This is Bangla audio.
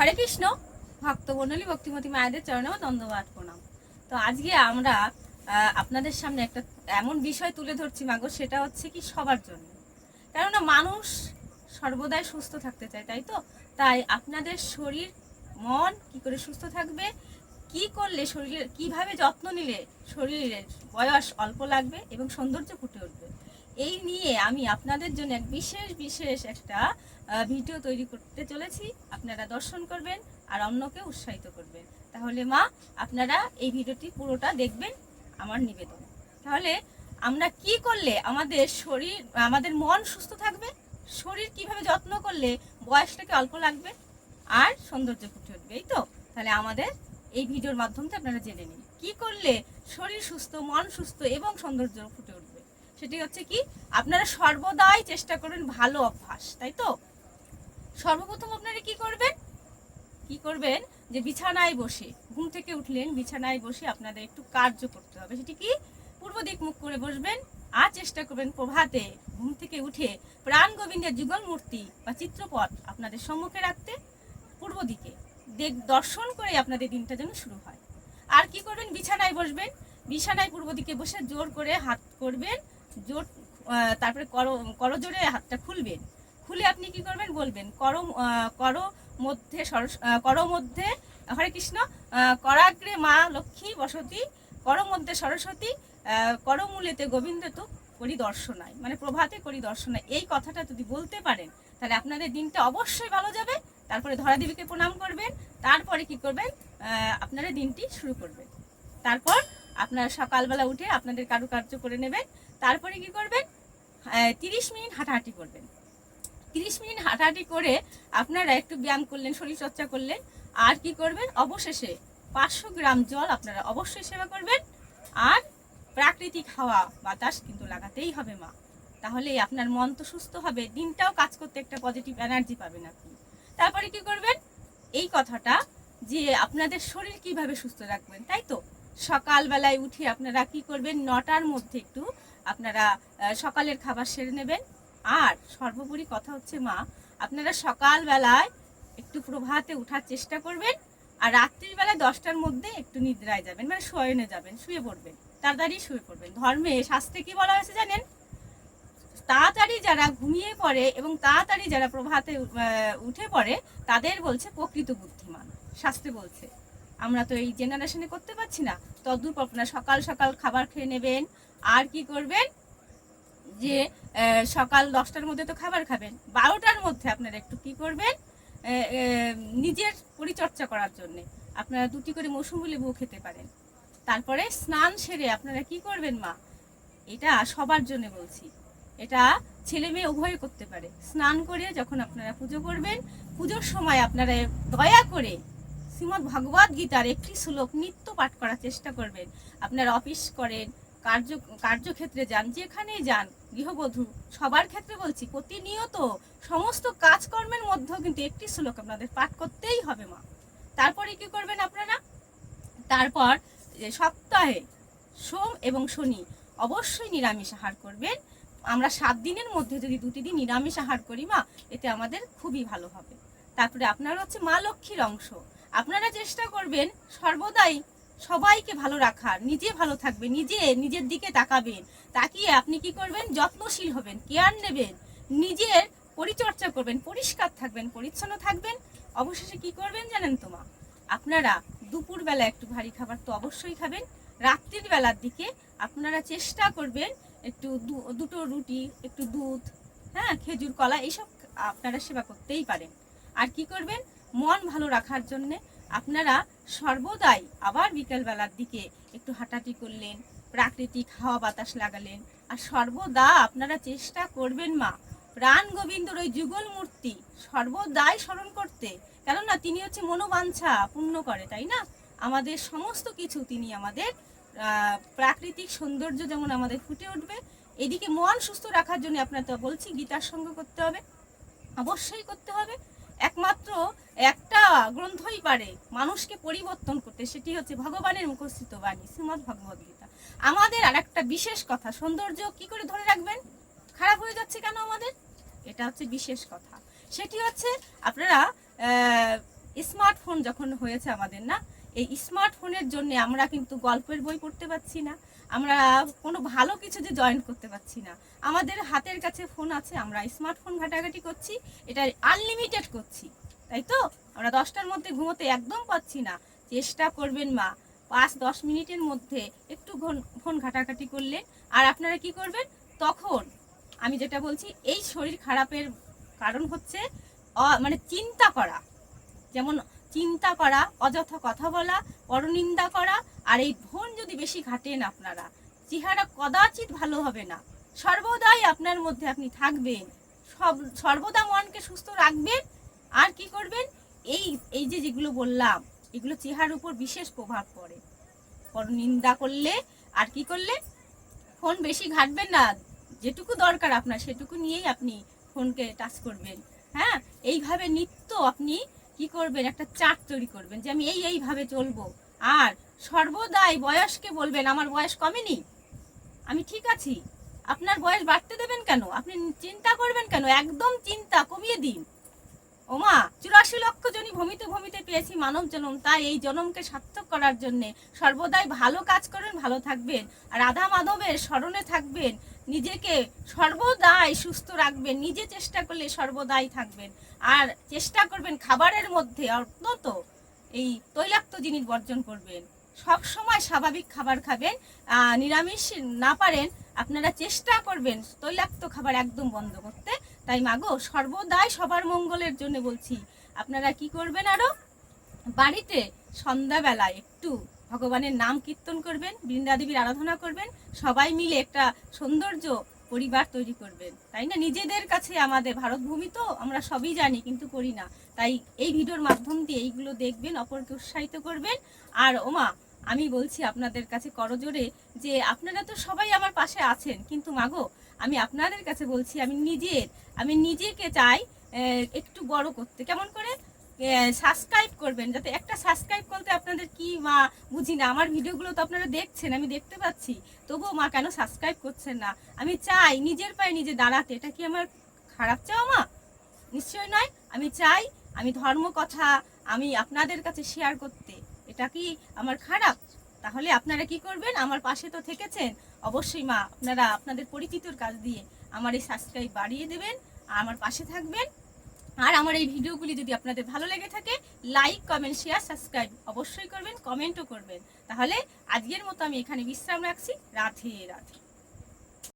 হরে কৃষ্ণ। ভক্ত ভক্তমণ্ডলী, ভক্তিমতী মায়েদের চরণে দ্বন্দ্ববাদ প্রণাম। তো আজকে আমরা আপনাদের সামনে একটা এমন বিষয় তুলে ধরছি মাগো, সেটা হচ্ছে কি সবার জন্য। কেননা মানুষ সর্বদাই সুস্থ থাকতে চায়, তাই তো? তাই আপনাদের শরীর, মন কি করে সুস্থ থাকবে? কি করলে শরীরের, কীভাবে যত্ন নিলে শরীরের বয়স অল্প লাগবে এবং সৌন্দর্য ফুটে উঠবে? এই নিয়ে আমি আপনাদের জন্য এক বিশেষ বিশেষ একটা ভিডিও তৈরি করতে চলেছি। আপনারা দর্শন করবেন আর অন্যকে উৎসাহিত করবেন। তাহলে মা, আপনারা এই ভিডিওটি পুরোটা দেখবেন আমার নিবেদন। তাহলে আমরা কি করলে আমাদের শরীর, আমাদের মন সুস্থ থাকবে? শরীর কীভাবে যত্ন করলে বয়সটাকে অল্প লাগবে? আর সৌন্দর্য ফুটে উঠবে, এই তো? তাহলে আমাদের এই ভিডিওর মাধ্যমে আপনারা জেনে নিন। কি করলে শরীর সুস্থ, মন সুস্থ এবং সৌন্দর্য ফুটে সেটি হচ্ছে কি, আপনারা সর্বদাই চেষ্টা করবেন ভালো অভ্যাস, তাই তো? সর্বপ্রথম আপনারা কি করবেন? কি করবেন যে বিছানায় বসে, ঘুম থেকে উঠলেন, বিছানায় বসে আপনাদের একটু কার্য করতে হবে। সেটি কি? পূর্ব দিক মুখ করে বসবেন, আর চেষ্টা করবেন প্রভাতে ঘুম থেকে উঠে প্রাণ গোবিন্দের যুগল মূর্তি বা চিত্রপট আপনাদের সম্মুখে রাখতে, পূর্ব দিকে দেখ, দর্শন করে আপনাদের দিনটা যেন শুরু হয়। আর কি করবেন? বিছানায় বসবেন, বিছানায় পূর্ব দিকে বসে জোর করে হাত করবেন জোর তারপরে কর করজোরে হাতটা খুলবেন। খুলে আপনি কি করবেন? বলবেন, কর কর মধ্যে কর মধ্যে, হরে কৃষ্ণ করাগ্রে মা লক্ষ্মী বসতি, কর মধ্যে সরস্বতী করমূলেতে গোবিন্দ তো করি দর্শনায় মানে প্রভাতে করি দর্শনায় এই কথাটা যদি বলতে পারেন, তাহলে আপনাদের দিনটা অবশ্যই ভালো যাবে। তারপরে ধরা দেবীকে প্রণাম করবেন। তারপরে কি করবেন? আপনারা দিনটি শুরু করবেন। তারপর আপনারা সকালবেলা উঠে আপনাদের কারুকার্য করে নেবেন। তারপরে কি করবেন? তিরিশ মিনিট হাঁটাহাঁটি করবেন। তিরিশ মিনিট হাঁটাহাঁটি করে আপনারা একটু ব্যায়াম করলেন শরীরচর্চা করলেন, আর কি করবেন? অবশেষে পাঁচশো গ্রাম জল আপনারা অবশ্যই সেবা করবেন। আর প্রাকৃতিক হাওয়া বাতাস কিন্তু লাগাতেই হবে মা। তাহলে আপনার মন তো সুস্থ হবে, দিনটাও কাজ করতে একটা পজিটিভ এনার্জি পাবেন আপনি। তারপরে কি করবেন? এই কথাটা যে আপনাদের শরীর কীভাবে সুস্থ রাখবেন, তাই তো? সকালবেলায় উঠে আপনারা কি করবেন? নটার মধ্যে একটু আপনারা সকালের খাবার সেরে নেবেন। আর সর্বোপরি কথা হচ্ছে, মা, আপনারা সকালবেলায় একটু প্রভাতে ওঠার চেষ্টা করবেন, আর রাত্রির বেলায় দশটার মধ্যে একটু নিদ্রায় যাবেন মানে শয়নে যাবেন, শুয়ে পড়বেন, তাড়াতাড়ি শুয়ে পড়বেন। ধর্মে, শাস্ত্রে কি বলা হয়েছে জানেন? তাড়াতাড়ি যারা ঘুমিয়ে পড়ে এবং তাড়াতাড়ি যারা প্রভাতে উঠে পড়ে, তাদের বলছে প্রকৃত বুদ্ধিমান। শাস্ত্রে বলছে, আমরা তো এই জেনারেশনে করতে পারছি না। তদ্রূপ আপনারা সকাল সকাল খাবার খেয়ে নেবেন আর কি করবেন? যে সকাল দশটার মধ্যে তো খাবার খাবেন। বারোটার মধ্যে আপনারা একটু কি করবেন? নিজের পরিচর্চা করার জন্য। আপনারা দুটি করে মৌসুমি লেবু খেতে পারেন। তারপরে স্নান সেরে আপনারা কি করবেন, মা? এটা সবার জন্য বলছি। এটা ছেলে মেয়ে উভয় করতে পারে। স্নান করে যখন আপনারা পুজো করবেন, পুজোর সময় আপনারা দয়া করে শ্রীমদ্ ভগবদ গীতার একটি শ্লোক নিত্য পাঠ করার চেষ্টা করবেন। আপনারা অফিস করেন কার্য, কার্যক্ষেত্রে যান, যেখানেই যান, গৃহবধূ, সবার ক্ষেত্রে বলছি, প্রতিনিয়ত সমস্ত কাজকর্মের মধ্যেও কিন্তু একটি শ্লোক আপনাদের পাঠ করতেই হবে, মা। তারপরে কি করবেন আপনারা? তারপর সপ্তাহে সোম এবং শনি অবশ্যই নিরামিষ আহার করবেন। আমরা সাত দিনের মধ্যে যদি দুটি দিন নিরামিষ আহার করি, মা, এতে আমাদের খুবই ভালো হবে। তারপরে আপনারা হচ্ছে মা লক্ষ্মীর অংশ। আপনারা চেষ্টা করবেন সর্বদাই সবাইকে ভালো রাখার, নিজে ভালো থাকবে, নিজে, নিজের দিকে তাকাবেন। তাকিয়ে আপনি কি করবেন? যত্নশীল হবেন, কেয়ার নেবেন, নিজের পরিচর্যা করবেন, পরিষ্কার থাকবেন, পরিচ্ছন্ন থাকবেন। অবশেষে কি করবেন জানেন তোমা আপনারা দুপুরবেলা একটু ভারী খাবার তো অবশ্যই খাবেন, রাত্রির বেলার দিকে আপনারা চেষ্টা করবেন একটু দুটো রুটি, একটু দুধ হ্যাঁ খেজুর, কলা এইসব আপনারা সেবা করতেই পারেন। আর কি করবেন? মন ভালো রাখার জন্যে আপনারা সর্বদাই আবার বিকেলবেলার দিকে একটু হাঁটাহাঁটি করলেন, প্রাকৃতিক হাওয়া বাতাস লাগালেন, আর সর্বদা আপনারা চেষ্টা করবেন মা, প্রাণ গোবিন্দর ওই যুগল মূর্তি সর্বদাই স্মরণ করতে। কেননা তিনি হচ্ছে মনোবাঞ্ছা পূর্ণ করে, তাই না? আমাদের সমস্ত কিছু তিনি আমাদের প্রাকৃতিক সৌন্দর্য যেমন আমাদের ফুটে উঠবে, এদিকে মন সুস্থ রাখার জন্য আপনার তো বলছি গীতার সঙ্গ করতে হবে, অবশ্যই করতে হবে। একমাত্র একটা গ্রন্থই পারে মানুষকে পরিবর্তন করতে, সেটি হচ্ছে ভগবানের মুখস্থিত বাণী, শ্রীমদ ভগবদ গীতা। আমাদের আর একটা বিশেষ কথা, সৌন্দর্য কি করে ধরে রাখবেন? খারাপ হয়ে যাচ্ছে কেন আমাদের? এটা হচ্ছে বিশেষ কথা। সেটি হচ্ছে আপনারা স্মার্টফোন যখন হয়েছে আমাদের না, এই স্মার্টফোনের জন্য আমরা কিন্তু গল্পের বই পড়তে পারছি না। আমরা কোনো ভালো কিছু যে জয়েন করতে পারছি না। আমাদের হাতের কাছে ফোন আছে, আমরা স্মার্টফোন ঘাটাঘাটি করছি, এটা আনলিমিটেড করছি, তাই তো? আমরা দশটার মধ্যে ঘুমোতে একদম পাচ্ছি না। চেষ্টা করবেন মা, পাঁচ দশ মিনিটের মধ্যে একটু ফোন ঘাটাঘাটি করলে। আর আপনারা কি করবেন? তখন আমি যেটা বলছি, এই শরীর খারাপের কারণ হচ্ছে মানে চিন্তা করা। যেমন চিন্তা করা, অযথা কথা বলা, পরনিন্দা করা, আর এই ফোন যদি বেশি ঘাটেন আপনারা, চেহারা কদাচিৎ ভালো হবে না। সর্বদাই আপনার মধ্যে আপনি থাকবেন। সব, সর্বদা মনকে সুস্থ রাখবেন। আর কি করবেন? এই এই যে যেগুলো বললাম, এগুলো চেহারার উপর বিশেষ প্রভাব পড়ে। পরনিন্দা করলে, আর কি করলে? ফোন বেশি ঘাটবেন না। যেটুকু দরকার আপনার, সেটুকু নিয়েই আপনি ফোনকে টাচ করবেন। হ্যাঁ? এইভাবে নিত্য আপনি কি করবেন? একটা চার্ট তৈরি করবেন যে আমি এই, এইভাবে চলবো। আর সর্বদাই বয়সকে বলবেন, আমার বয়স কমেনি? আমি ঠিক আছি। আপনার বয়স বাড়তে দেবেন কেন? আপনি চিন্তা করবেন কেন? একদম চিন্তা, কমিয়ে দিন। ওমা, চুরাশি লক্ষ জনই ভূমিতে ভূমিতে পেয়েছি মানব জনম। তাই এই জনমকে সার্থক করার জন্যে সর্বদাই ভালো কাজ করেন ভালো থাকবেন। আর রাধা মাধবের স্মরণে থাকবেন নিজেকে সর্বদাই সুস্থ রাখবেন, নিজে চেষ্টা করলে সর্বদাই থাকবেন। আর চেষ্টা করবেন খাবারের মধ্যে অন্তত এই তৈলাক্ত জিনিস বর্জন করবেন। সব সময় স্বাভাবিক খাবার খাবেন নিরামিষ না পারেন, আপনারা চেষ্টা করবেন তৈলাক্ত খাবার একদম বন্ধ করতে। তাই মাগো সর্বদাই সবার মঙ্গলের জন্য বলছি, আপনারা কি করবেন আরও? বাড়িতে সন্ধ্যাবেলায় একটু ভগবানের নাম কীর্তন করবেন বৃন্দাদেবীর আরাধনা করবেন, সবাই মিলে একটা সৌন্দর্য পরিবার তৈরি করবেন। তাই না? নিজেদের কাছে আমাদের ভারতভূমি তো, আমরা সবই জানি, কিন্তু করি না। তাই এই ভিডিওর মাধ্যম দিয়ে এইগুলো দেখবেন, অপরকে উৎসাহিত করবেন। আর ওমা, আমি বলছি আপনাদের কাছে করজোরে যে আপনারা তো সবাই আমার পাশে আছেন, কিন্তু মাগো, আমি আপনাদের কাছে বলছি, আমি নিজের, আমি নিজেকে চাই একটু বড় করতে। কেমন করে? সাবস্ক্রাইব করবেন। যাতে একটা সাবস্ক্রাইব করতে আপনাদের কি মা বুঝি না। আমার ভিডিওগুলো তো আপনারা দেখছেন, আমি দেখতে পাচ্ছি। তবুও মা কেন সাবস্ক্রাইব করছেন না? আমি চাই নিজের পায়ে নিজে দাঁড়াতে। এটা কি আমার খারাপ চাও মা? নিশ্চয় নয়। আমি চাই আমি ধর্ম কথা আমি আপনাদের কাছে শেয়ার করতে। এটা কি আমার খারাপ? তাহলে আপনারা কি করবেন? আমার পাশে তো থেকেছেন। অবশ্যই মা, আপনারা আপনাদের পরিচিতর কাজ দিয়ে আমার এই সাবস্ক্রাইব বাড়িয়ে দেবেন। আমার পাশে থাকবেন। আর আমার এই ভিডিওগুলি যদি আপনাদের ভালো লেগে থাকে লাইক কমেন্ট শেয়ার সাবস্ক্রাইব অবশ্যই করবেন কমেন্টও করবেন। তাহলে আজকের মতো আমি এখানে বিশ্রাম রাখছি। রাধে রাধে।